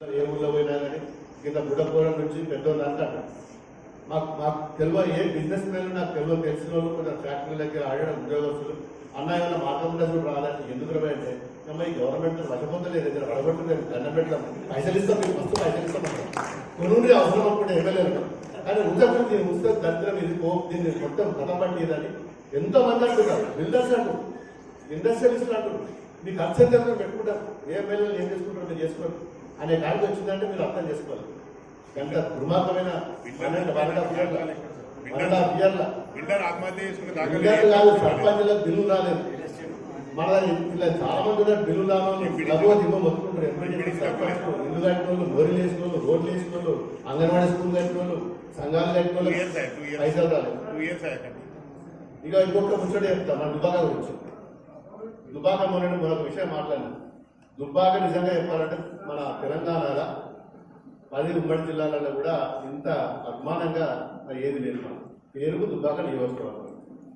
ఏ ఊళ్ళో పోయినా కానీ కింద బుడపోరం నుంచి పెద్దోళ్ళు అంటారు. మాకు మాకు తెలియ ఏ బిజినెస్ మ్యాన్ నాకు తెలియ తెలిసిన వాళ్ళు కొంచెం ఫ్యాక్టరీలకి ఆడడం ఉద్యోగస్తులు. అన్న ఏమైనా మార్గదర్శకులు రాలేదు ఎందుకు రా అంటే అమ్మ ఈ గవర్నమెంట్ వశపొందలేదు దగ్గర వడగొట్టలేదు దండం పెట్టడం పైసలు ఇస్తాం మీకు మస్తు పైసలు ఇస్తాం కొనుండి అవసరం అనుకుంటే ఎమ్మెల్యేలు కానీ ఉత్తరం నేను ఉంచే దరిద్రం ఇది కోప్ దీన్ని మొత్తం కథపట్టి ఇదని ఎంతో మంది అంటున్నారు. బిల్డర్స్ అంటారు ఇండస్ట్రియలిస్టులు అంటారు మీ ఖర్చు ఎంత పెట్టుకుంటారు. ఏ ఎమ్మెల్యేలు ఏం చేసుకుంటారు మీరు చేసుకోండి. అనే కాడికి వచ్చిందంటే మీరు అర్థం చేసుకోవాలి. ఎంత దుర్మార్గమైన సర్పంచులకు బిల్లు రాలేదు. మన ఇలా చాలా మంది ఉన్నారు బిల్లు రావాలి లఘువ దిమ్మ మొత్తుకుంటారు. ఎంపీడీ సర్పంచ్ ఇల్లు కట్టిన వాళ్ళు మోరీలు వేసిన వాళ్ళు రోడ్లు వేసిన వాళ్ళు అంగన్వాడీ స్కూల్ కట్టిన వాళ్ళు సంఘాలు కట్టిన వాళ్ళు పైసలు రాలేదు. ఇక ఇంకొక ముచ్చట చెప్తా మన దుబ్బాక గురించి. దుబ్బాక మొన్న మరొక విషయం మాట్లాడినా. దుబ్బాక నిజంగా చెప్పాలంటే పది ఉమ్మడి జిల్లాలలో కూడా ఇంత అభిమానంగా ఏది లేదు మనం పేరుకు దుబ్బాక నియోజకవర్గం.